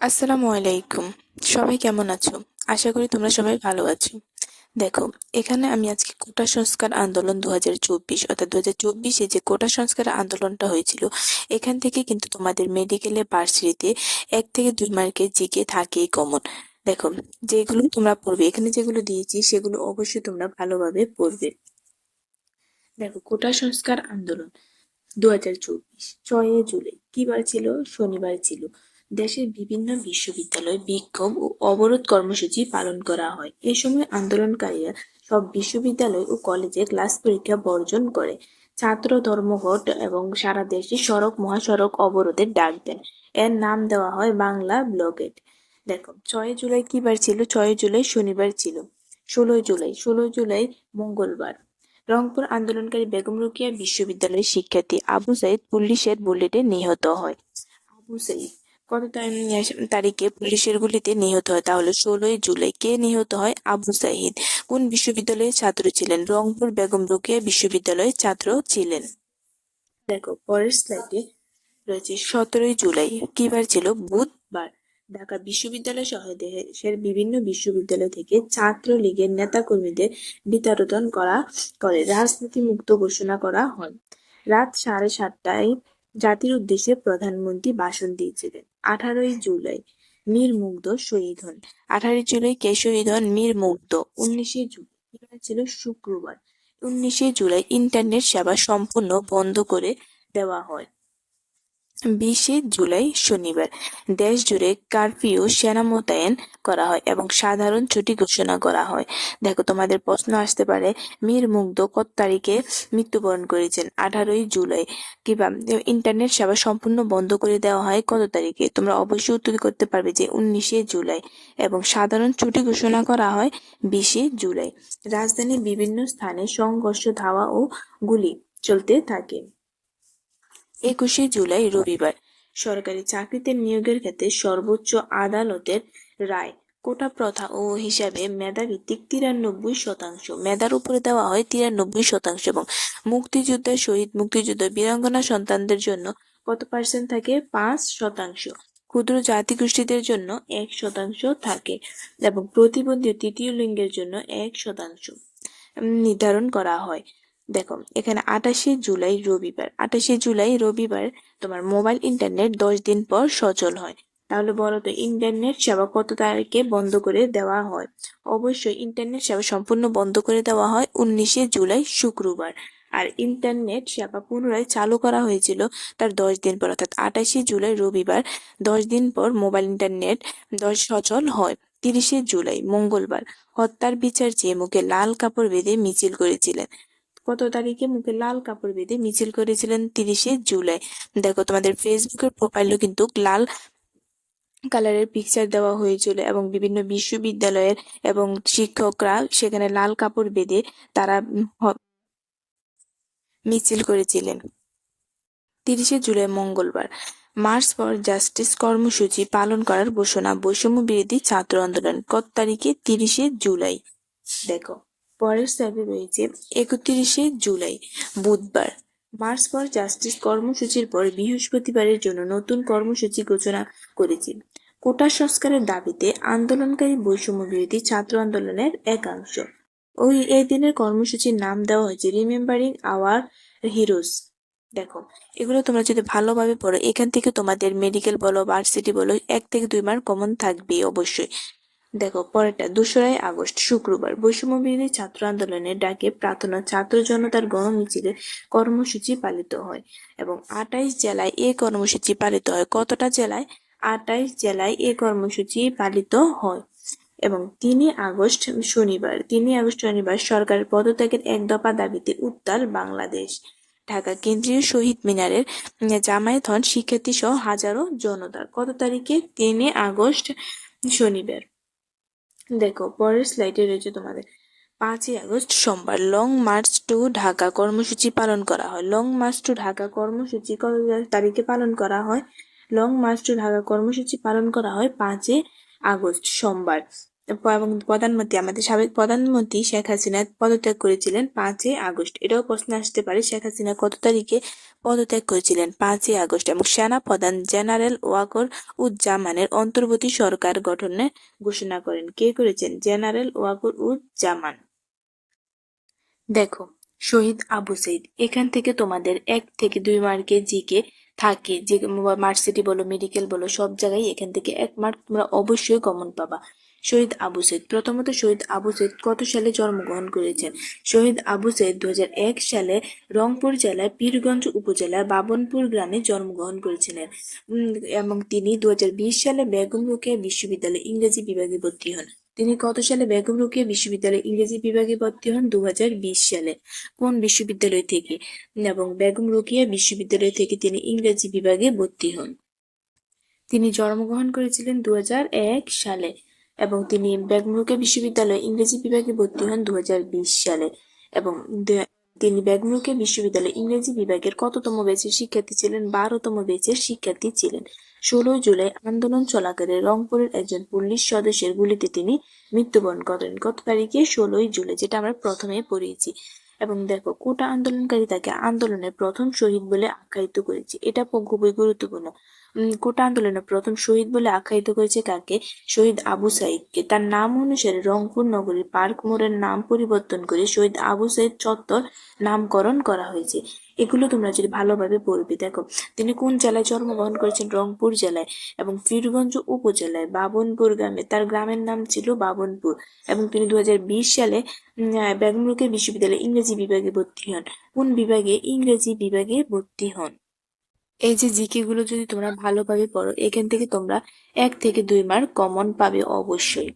আসসালামু আলাইকুম। সবাই কেমন আছো? আশা করি তোমরা সবাই ভালো আছো। দেখো, এখানে আমি আজকে কোটা সংস্কার আন্দোলন দু হাজার চব্বিশ অর্থাৎ দু হাজার চব্বিশে যে কোটা সংস্কার আন্দোলনটা হয়েছিল, এখান থেকে কিন্তু তোমাদের মেডিকেলে ভার্সিটিতে এক থেকে দুই মার্কের জিকে থাকেই কমন দেখো, যেগুলো তোমরা পড়বে, এখানে যেগুলো দিয়েছি, সেগুলো অবশ্যই তোমরা ভালোভাবে পড়বে। দেখো, কোটা সংস্কার আন্দোলন দু হাজার চব্বিশ, ছয়ই জুলাই। কি বার ছিল? শনিবার ছিল। দেশের বিভিন্ন বিশ্ববিদ্যালয়ে বিক্ষোভ ও অবরোধ কর্মসূচি পালন করা হয়। এ সময় আন্দোলনকারীরা সব বিশ্ববিদ্যালয় ও কলেজে ক্লাস পরীক্ষা বর্জন করে। ছাত্র ধর্মঘট এবং সারা দেশে সড়ক, মহাসড়ক অবরোধের ডাক দেন। এর নাম দেওয়া হয় বাংলা ব্লকেট দেখো, ছয় জুলাই কি বার ছিল? ছয় জুলাই শনিবার ছিল। ষোলোই জুলাই ষোলোই জুলাই মঙ্গলবার। রংপুর আন্দোলনকারী বেগম রোকেয়া বিশ্ববিদ্যালয়ের শিক্ষার্থী আবু সাইদ পুলিশের বুলেটে নিহত হয়। আবু সাইদ কত তারিখ- পুলিশের গুলিতে নিহত হয়। তাহলে ষোলোই জুলাই কে নিহত হয়? আবু সাহিদ কোন বিশ্ববিদ্যালয়ের ছাত্র ছিলেন? রংপুর বেগম রোকেয়া বিশ্ববিদ্যালয়ের ছাত্র ছিলেন। দেখো, পরের স্লাইডে রয়েছে সতেরোই জুলাই। কি বার ছিল? বুধবার। ঢাকা বিশ্ববিদ্যালয় সহ দেশের বিভিন্ন বিশ্ববিদ্যালয় থেকে ছাত্র লীগের নেতাকর্মীদের বিতাড়ন করা, করে রাজনীতি মুক্ত ঘোষণা করা হয়। রাত সাড়ে সাতটায় জাতির উদ্দেশ্যে প্রধানমন্ত্রী ভাষণ দিয়েছিলেন। আঠারোই জুলাই, মীর মুগ্ধ শহীদ হন। আঠারোই জুলাই কে শহীদ হন? মীর মুগ্ধ। উনিশে জুলাই ছিল শুক্রবার। উনিশে জুলাই ইন্টারনেট সেবা সম্পূর্ণ বন্ধ করে দেওয়া হয়। বিশে জুলাই শনিবার। দেশ জুড়ে কারফিউ সেনা মোতায়েন করা হয় এবং সাধারণ ছুটি ঘোষণা করা হয়। দেখো, তোমাদের প্রশ্ন আসতে পারে, মীর মুগ্ধ কত তারিখে মৃত্যুবরণ করেছেন? আঠারোই জুলাই। কিংবা, ইন্টারনেট সেবা সম্পূর্ণ বন্ধ করে দেওয়া হয় কত তারিখে? তোমরা অবশ্যই উত্তর করতে পারবে যে উনিশে জুলাই এবং সাধারণ ছুটি ঘোষণা করা হয় বিশে জুলাই। রাজধানীর বিভিন্ন স্থানে সংঘর্ষ, ধাওয়া ও গুলি চলতে থাকে। একুশে জুলাই রবিবার। সরকারি চাকরিতে নিয়োগের ক্ষেত্রে সর্বোচ্চ আদালতের রায়। কোটা প্রথা ও হিসাবে মেধাভিত্তিক তিরানব্বই শতাংশ। মেধার উপরে দেওয়া হয় তিরানব্বই শতাংশ এবং মুক্তিযোদ্ধা শহীদ মুক্তিযুদ্ধ বীরাঙ্গনা সন্তানদের জন্য কত পার্সেন্ট থাকে? পাঁচ শতাংশ। ক্ষুদ্র জাতিগোষ্ঠীদের জন্য এক শতাংশ থাকে এবং প্রতিবন্ধী তৃতীয় লিঙ্গের জন্য এক শতাংশ। নির্ধারণ করা হয়। দেখো, এখানে আটাশে জুলাই রবিবার। আটাশে জুলাই রবিবার তোমার মোবাইল ইন্টারনেট দশ দিন পর সচল হয়। তাহলে বলো তো, ইন্টারনেট সেবা কত তারিখে বন্ধ করে দেওয়া হয়? অবশ্যই ইন্টারনেট সেবা সম্পূর্ণ বন্ধ করে দেওয়া হয় উনিশে জুলাই শুক্রবার। আর ইন্টারনেট সেবা পুনরায় চালু করা হয়েছিল তার দশ দিন পর, অর্থাৎ আটাশে জুলাই রবিবার, দশ দিন পর মোবাইল ইন্টারনেট দশ সচল হয়। তিরিশে জুলাই, মঙ্গলবার, হত্যার বিচার চেয়ে মুখে লাল কাপড় বেঁধে মিছিল করেছিলেন। কত তারিখে মুখে লাল কাপড় বেঁধে মিছিল করেছিলেন তিরিশে জুলাই। দেখো, তোমাদের ফেসবুকের প্রোফাইলও কিন্তু লাল কালারের পিকচার দেওয়া হয়েছিল এবং বিভিন্ন বিশ্ববিদ্যালয়ের এবং শিক্ষকরা সেখানে লাল কাপড় বেঁধে তারা মিছিল করেছিলেন। তিরিশে জুলাই মঙ্গলবার, মার্চ ফর জাস্টিস কর্মসূচি পালন করার ঘোষণা বৈষম্য বিরোধী ছাত্র আন্দোলন, কত তারিখে? তিরিশে জুলাই। দেখো। পরের স্ল্যাবে রয়েছে একত্রিশে জুলাই, বুধবার। মার্চ ফর জাস্টিস কর্মসূচির পর বৃহস্পতিবারের জন্য নতুন কর্মসূচি ঘোষণা করেছে। কোটা সংস্কারের দাবিতে আন্দোলনকারী বৈষম্য বিরোধী ছাত্র আন্দোলনের একাংশ ওই এই দিনের কর্মসূচির নাম দেওয়া হয়েছে রিমেম্বারিং আওয়ার হিরোজ। দেখো, এগুলো তোমরা যদি ভালোভাবে পড়ো, এখান থেকে তোমাদের মেডিকেল বলো, ভার্সিটি বলো, এক থেকে দুই মার্ক কমন থাকবে অবশ্যই। দেখো, পরেরটা, দোসরাই আগস্ট, শুক্রবার। বৈষম্য বিরোধী ছাত্র আন্দোলনের ডাকে প্রার্থনা ছাত্র জনতার গণমিছিলের কর্মসূচি পালিত হয় এবং আটাইশ জেলায় এই কর্মসূচি পালিত হয়। কতটা জেলায়? আটাইশ জেলায় এই কর্মসূচি পালিত হয় এবং তিনই আগস্ট শনিবার তিনই আগস্ট শনিবার সরকারের পদত্যাগের এক দফা দাবিতে উত্তাল বাংলাদেশ। ঢাকা কেন্দ্রীয় শহীদ মিনারের জামায়াত হন শিক্ষার্থী সহ হাজারো জনতা। কত তারিখে? তিনই আগস্ট শনিবার। দেখো, পরের স্লাইডে রয়েছে তোমাদের। পাঁচই আগস্ট, সোমবার। লং মার্চ টু ঢাকা কর্মসূচি পালন করা হয়। লং মার্চ টু ঢাকা কর্মসূচি তারিখে পালন করা হয়। লং মার্চ টু ঢাকা কর্মসূচি পালন করা হয় পাঁচই আগস্ট, সোমবার। এবং প্রধানমন্ত্রী, আমাদের সাবেক প্রধানমন্ত্রী শেখ হাসিনা পদত্যাগ করেছিলেন পাঁচই আগস্ট। এটাও প্রশ্ন আসতে পারে, শেখ হাসিনা কত তারিখে পদত্যাগ করেছিলেন? পাঁচই আগস্ট এবং সেনা প্রধান জেনারেল ওয়াকর উজ্জামানের অন্তর্বর্তী সরকার গঠনের ঘোষণা করেন। কে করেছেন? জেনারেল ওয়াকর উজ্জামান। দেখো, শহীদ আবু সৈদ এখান থেকে তোমাদের এক থেকে দুই মার্কের জিকে থাকে। যে মার্কসিটি বলো, মেডিকেল বলো, সব জায়গায় এখান থেকে এক মার্ক তোমরা অবশ্যই কমন পাবা। শহীদ আবু সৈদ প্রথমত শহীদ আবু সৈদ কত সালে জন্মগ্রহণ করেছেন? শহীদ আবু সৈদ দু সালে রংপুর জেলার পীরগঞ্জ উপজেলার বাবনপুর গ্রামে জন্মগ্রহণ করেছিলেন। এবং তিনি দু হাজার বিশ সালে বেগম রোকেয়া বিশ্ববিদ্যালয়ে ইংরেজি বিভাগে ভর্তি হন। তিনি কত সালে বেগম রোকেয়া বিশ্ববিদ্যালয়ে ইংরেজি বিভাগে ভর্তি হন? দু হাজার বিশ সালে। কোন বিশ্ববিদ্যালয় থেকে? এবং বেগম রোকেয়া বিশ্ববিদ্যালয় থেকে তিনি ইংরেজি বিভাগে ভর্তি হন। তিনি জন্মগ্রহণ করেছিলেন দু হাজার এক সালে। এবং তিনি বেগম রোকেয়া বিশ্ববিদ্যালয়ে ইংরেজি বিভাগে ভর্তি হন দু হাজার বিশ সালে এবং তিনি বেগম রোকেয়া বিশ্ববিদ্যালয়ে ইংরেজি বিভাগের কততম ব্যাচের শিক্ষার্থী ছিলেন? বারোতম ব্যাচের শিক্ষার্থী ছিলেন। ষোলোই জুলাই আন্দোলন চলাকালে রংপুরের একজন পুলিশ সদস্যের গুলিতে তিনি মৃত্যুবরণ করেন গত তারিখে ষোলোই জুলাই, যেটা আমরা প্রথমে পড়িয়েছি। এবং দেখো, কোটা আন্দোলনকারী তাকে আন্দোলনের প্রথম শহীদ বলে আখ্যায়িত করেছে। এটা খুবই গুরুত্বপূর্ণ। কোটা আন্দোলনে প্রথম শহীদ বলে আখ্যায়িত করেছে কাকে? শহীদ আবু সাইদকে। তার নাম অনুসারে রংপুর নগরীর পার্ক মোড়ের নাম পরিবর্তন করে শহীদ আবু সাইদ চত্বর নামকরণ করা হয়েছে। এগুলো তোমরা যদি ভালোভাবে পড়বে, দেখো। তিনি কোন জেলায় জন্মগ্রহণ করেছেন? রংপুর জেলায় এবং পীরগঞ্জ উপজেলায়। বাবনপুর গ্রামে। তার গ্রামের নাম ছিল বাবনপুর এবং তিনি দু হাজার বিশ সালে বেগম বিশ্ববিদ্যালয়ে ইংরেজি বিভাগে ভর্তি হন। কোন বিভাগে? ইংরেজি বিভাগে ভর্তি হন। এই যে জিকে গুলো যদি তোমরা ভালোভাবে পড়ো, এখান থেকে তোমরা এক থেকে দুই মার্ক কমন পাবে অবশ্যই।